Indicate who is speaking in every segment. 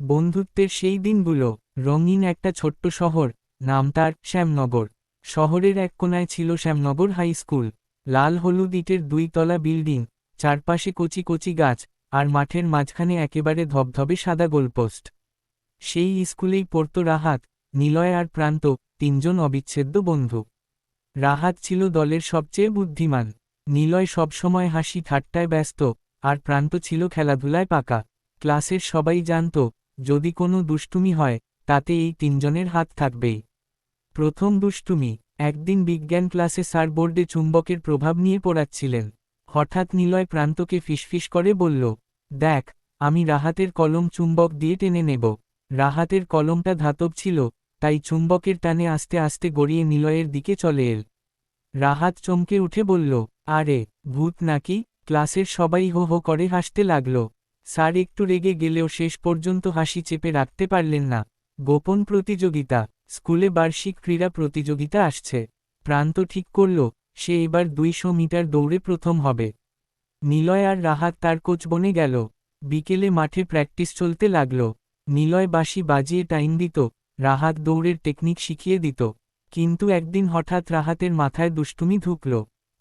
Speaker 1: বন্ধুত্বের সেই দিনগুলো, রঙিন একটা ছোট্ট শহর, নাম তার শ্যামনগর। শহরের এক কোনায় ছিল শ্যামনগর হাই স্কুল। লাল হলুদ ইটের দুই তলা বিল্ডিং, চারপাশে কচি কচি গাছ, আর মাঠের মাঝখানে একেবারে ধবধবে সাদা গোলপোস্ট। সেই স্কুলেই পড়ত রাহাত, নিলয় আর প্রান্ত, তিনজন অবিচ্ছেদ্য বন্ধু। রাহাত ছিল দলের সবচেয়ে বুদ্ধিমান। নিলয় সবসময় হাসি ঠাট্টায় ব্যস্ত, আর প্রান্ত ছিল খেলাধুলায় পাকা। ক্লাসের সবাই জানত যদি কোনো দুষ্টুমি হয়, তাতে এই তিনজনের হাত থাকবেই। প্রথম দুষ্টুমি, একদিন বিজ্ঞান ক্লাসে স্যার বোর্ডে চুম্বকের প্রভাব নিয়ে পড়াচ্ছিলেন। হঠাৎ নিলয় প্রান্তকে ফিসফিস করে বলল, দেখ, আমি রাহাতের কলম চুম্বক দিয়ে টেনে নেব। রাহাতের কলমটা ধাতব ছিল, তাই চুম্বকের টানে আস্তে আস্তে গড়িয়ে নিলয়ের দিকে চলে এল। রাহাত চমকে উঠে বলল, আরে, ভূত নাকি? ক্লাসের সবাই হো হো করে হাসতে লাগল। স্যার একটু রেগে গেলেও শেষ পর্যন্ত হাসি চেপে রাখতে পারলেন না। গোপন প্রতিযোগিতা, স্কুলে বার্ষিক ক্রীড়া প্রতিযোগিতা আসছে। প্রান্ত ঠিক করল, সে এবার দুইশো মিটার দৌড়ে প্রথম হবে। নিলয় আর রাহাত তার কোচ বনে গেল। বিকেলে মাঠে প্র্যাকটিস চলতে লাগল। নিলয় বাঁশি বাজিয়ে টাইম দিত, রাহাত দৌড়ের টেকনিক শিখিয়ে দিত। কিন্তু একদিন হঠাৎ রাহাতের মাথায় দুষ্টুমি ঢুকল।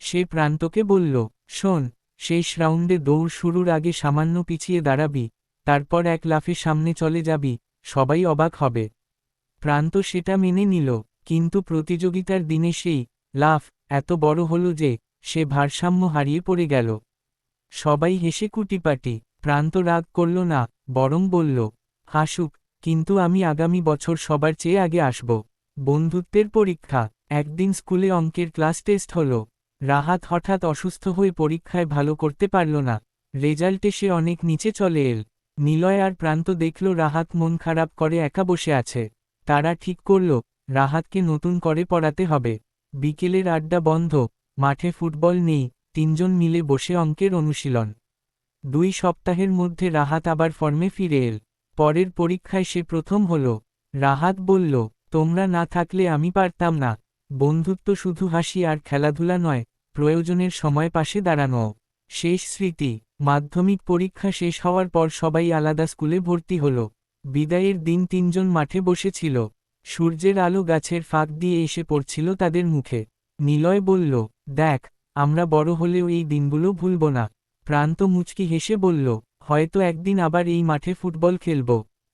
Speaker 1: সে প্রান্তকে বলল, শোন শেষ রাউন্ডে দৌড় শুরুর আগে সামান্য পিছিয়ে দাঁড়াবি, তারপর এক লাফে সামনে চলে যাবি, সবাই অবাক হবে। প্রান্ত সেটা মেনে নিল, কিন্তু প্রতিযোগিতার দিনে সেই লাফ এত বড় হল যে সে ভারসাম্য হারিয়ে পড়ে গেল। সবাই হেসে কুটিপাটি, প্রান্ত রাগ করল না, বরং বলল, হাসুক, কিন্তু আমি আগামী বছর সবার চেয়ে আগে আসব। বন্ধুত্বের পরীক্ষা, একদিন স্কুলে অঙ্কের ক্লাস টেস্ট হল। রাহাত হঠাৎ অসুস্থ হয়ে পরীক্ষায় ভালো করতে পারল না। রেজাল্টে সে অনেক নিচে চলে এল। নিলয় আর প্রান্ত দেখল রাহাত মন খারাপ করে একা বসে আছে। তারা ঠিক করল, রাহাতকে নতুন করে পড়াতে হবে। বিকেলের আড্ডা বন্ধ, মাঠে ফুটবল নেই, তিনজন মিলে বসে অঙ্কের অনুশীলন। দুই সপ্তাহের মধ্যে রাহাত আবার ফর্মে ফিরে এল। পরের পরীক্ষায় সে প্রথম হল। রাহাত বলল, তোমরা না থাকলে আমি পারতাম না। বন্ধুত্ব শুধু হাসি আর খেলাধুলা নয়, প্রয়োজনের সময় পাশে দাঁড়ানো। শেষ স্মৃতি, মাধ্যমিক পরীক্ষা শেষ হওয়ার পর সবাই আলাদা স্কুলে ভর্তি হল। বিদায়ের দিন তিনজন মাঠে বসেছিল। সূর্যের আলো গাছের ফাঁক দিয়ে এসে পড়ছিল তাদের মুখে। নিলয় বলল, দেখ, আমরা বড় হলেও এই দিনগুলো ভুলব না। প্রান্ত মুচকি হেসে বলল, হয়তো একদিন আবার এই মাঠে ফুটবল খেলব।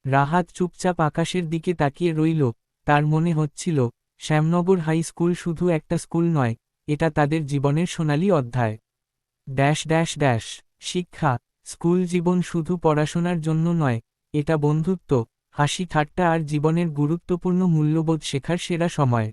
Speaker 1: রাহাত চুপচাপ আকাশের দিকে তাকিয়ে রইল। তার মনে হচ্ছিল শ্যামনগর হাই স্কুল শুধু একটা স্কুল নয়, এটা তাদের জীবনের সোনালী অধ্যায়। ড্যাশ ড্যাশ ড্যাশ, শিক্ষা, স্কুল জীবন শুধু পড়াশোনার জন্য নয়, এটা বন্ধুত্ব, হাসি ঠাট্টা আর জীবনের গুরুত্বপূর্ণ মূল্যবোধ শেখার সেরা সময়।